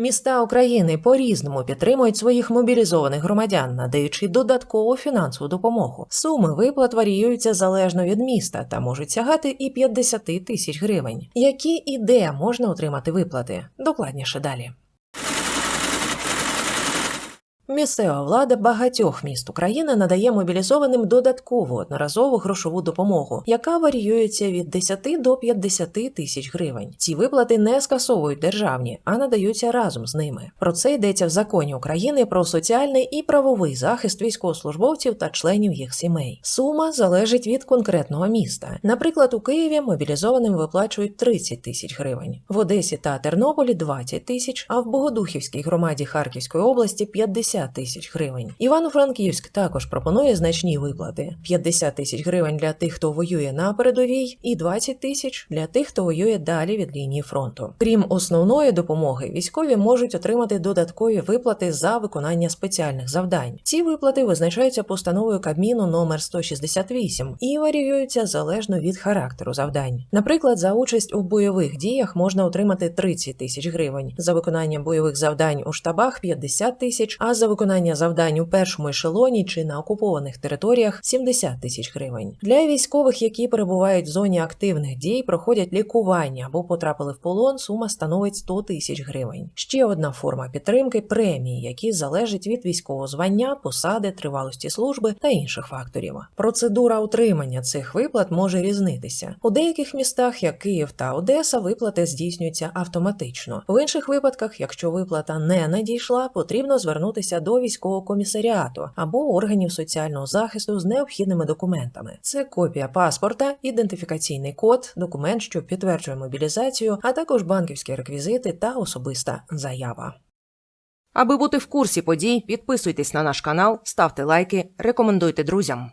Міста України по-різному підтримують своїх мобілізованих громадян, надаючи додаткову фінансову допомогу. Суми виплат варіюються залежно від міста та можуть сягати і 50 тисяч гривень. Які і де можна отримати виплати? Докладніше далі. Місцева влада багатьох міст України надає мобілізованим додаткову одноразову грошову допомогу, яка варіюється від 10 до 50 тисяч гривень. Ці виплати не скасовують державні, а надаються разом з ними. Про це йдеться в законі України про соціальний і правовий захист військовослужбовців та членів їх сімей. Сума залежить від конкретного міста. Наприклад, у Києві мобілізованим виплачують 30 тисяч гривень, в Одесі та Тернополі 20 тисяч, а в Богодухівській громаді Харківської області 50 тисяч гривень. Івано-Франківськ також пропонує значні виплати: 50 тисяч гривень для тих, хто воює на передовій, і 20 тисяч для тих, хто воює далі від лінії фронту. Крім основної допомоги, військові можуть отримати додаткові виплати за виконання спеціальних завдань. Ці виплати визначаються постановою Кабміну номер 168 і варіюються залежно від характеру завдань. Наприклад, за участь у бойових діях можна отримати 30 тисяч гривень, за виконання бойових завдань у штабах 50 тисяч, а за виконання завдань у першому ешелоні чи на окупованих територіях 70 тисяч гривень. Для військових, які перебувають в зоні активних дій, проходять лікування або потрапили в полон, сума становить 100 тисяч гривень. Ще одна форма підтримки премії, які залежать від військового звання, посади, тривалості служби та інших факторів. Процедура отримання цих виплат може різнитися. У деяких містах, як Київ та Одеса, виплати здійснюються автоматично. В інших випадках, якщо виплата не надійшла, потрібно до військового комісаріату або органів соціального захисту з необхідними документами. Це копія паспорта, ідентифікаційний код, документ, що підтверджує мобілізацію, а також банківські реквізити та особиста заява. Аби бути в курсі подій, підписуйтесь на наш канал, ставте лайки, рекомендуйте друзям.